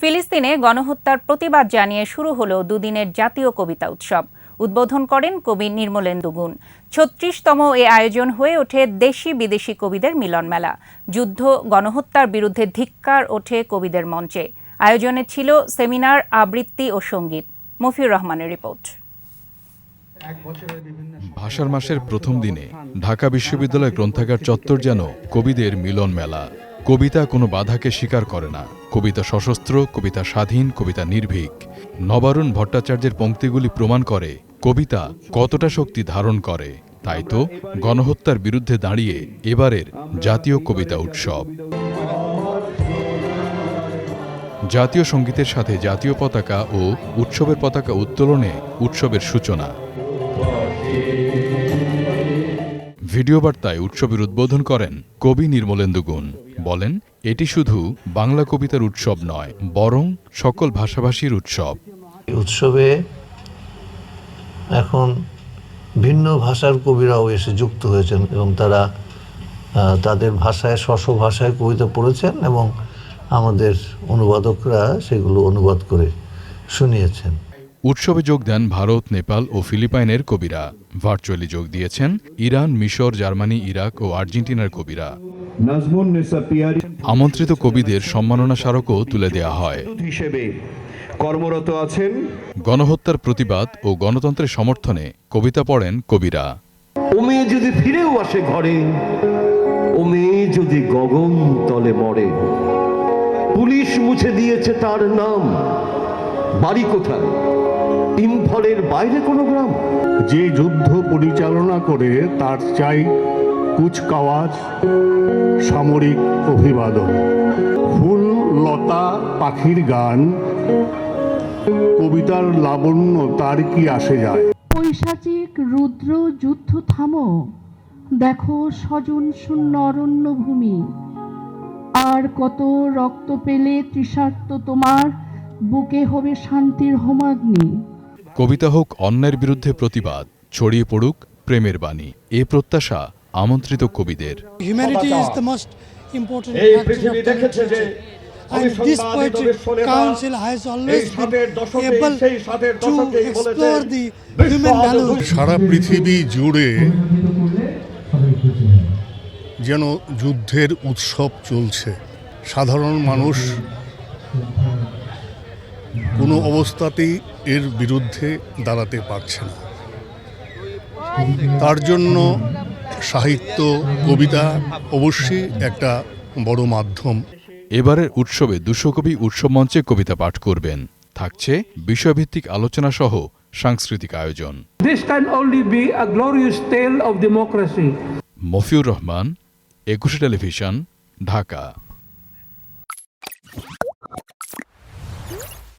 ফিলিস্তিনে গণহত্যার প্রতিবাদ জানিয়ে শুরু হলো দুদিনের জাতীয় কবিতা উৎসব। উদ্বোধন করেন কবি নির্মলেন্দু গুণ। ছত্রিশতম এ আয়োজন হয়ে ওঠে দেশি বিদেশি কবিদের মিলন মেলা। যুদ্ধ, গণহত্যার বিরুদ্ধে ধিক্কার ওঠে কবিদের মঞ্চে। আয়োজনে ছিল সেমিনার, আবৃত্তি ও সংগীত। মফিউর রহমানের রিপোর্ট। ভাষার মাসের প্রথম দিনে ঢাকা বিশ্ববিদ্যালয় গ্রন্থাগার চত্বর যেন কবিদের মিলন মেলা। কবিতা কোনো বাধাকে স্বীকার করে না। কবিতা সশস্ত্র, কবিতা স্বাধীন, কবিতা নির্ভীক। নবারুণ ভট্টাচার্যের পংক্তিগুলি প্রমাণ করে কবিতা কতটা শক্তি ধারণ করে। তাই তো গণহত্যার বিরুদ্ধে দাঁড়িয়ে এবারের জাতীয় কবিতা উৎসব। জাতীয় সঙ্গীতের সাথে জাতীয় পতাকা ও উৎসবের পতাকা উত্তোলনে উৎসবের সূচনা। ভিডিও বার্তায় উৎসবের উদ্বোধন করেন কবি নির্মলেন্দু গুণ। বলেন, এটি শুধু বাংলা কবিতার উৎসব নয়, বরং সকল ভাষাভাষীর উৎসব। উৎসবে এখন ভিন্ন ভাষার কবিরাও এসে যুক্ত হয়েছেন এবং তারা তাদের ভাষায় স্ব ভাষায় কবিতা পড়েছেন এবং আমাদের অনুবাদকরা সেগুলো অনুবাদ করে শুনিয়েছেন। উৎসবে যোগ দেন ভারত নেপাল ও ফিলিপাইনের কবিরা। ভার্চুয়ালি যোগ দিয়েছেন ইরান মিশর জার্মানি ইরাক ও আর্জেন্টিনার কবিরা। আমন্ত্রিত কবিদের সম্মাননা স্মারকও তুলে দেওয়া হয়। হিসেবে কর্মরত আছেন গণহত্যার প্রতিবাদ ও গণতন্ত্রের সমর্থনে কবিতা পড়েন কবিরা। ও মেয়ে যদি ফিরেও আসে ঘরে ও মেয়ে যদি গগন তলে মরে পুলিশ মুছে দিয়েছে তার নাম বাড়ি কোথায়? ইম্ফলের বাইরে কোনো গ্রাম। যে যুদ্ধ পরিচালনা করে তার চাই কুচকাওয়াজ সামরিক অভিবাদন। ফুল লতা পাখির গান কবিতার লাবণ্য তার কি আসে যায়? পৈশাচিক রুদ্র যুদ্ধ থামো দেখো স্বজন শূন্য অরণ্য ভূমি। আর কত রক্ত পেলে তৃষার্ত তোমার বুকে হবে শান্তির হোমাগ্নি। কবিতা হোক অন্যের বিরুদ্ধে প্রতিবাদ ছড়িয়ে পড়ুক প্রেমের বাণী এ প্রত্যাশা আমন্ত্রিত কবিদের। এই পৃথিবী দেখেছে যে And this poetry council has always been able to explore the human values. সারা পৃথিবী জুড়ে যেন যুদ্ধের উৎসব চলছে। সাধারণ মানুষ কোনো অবস্থাতেই এর বিরুদ্ধে দাঁড়াতে পারছে না। তার জন্য সাহিত্য কবিতা অবশ্যই একটা বড় মাধ্যম। এবারের উৎসবে দুশো কবি উৎসব মঞ্চে কবিতা পাঠ করবেন। থাকছে বিষয়ভিত্তিক আলোচনা সহ সাংস্কৃতিক আয়োজন। This can only be a glorious tale of democracy. Mofiur Rahman একুশে টেলিভিশন ঢাকা।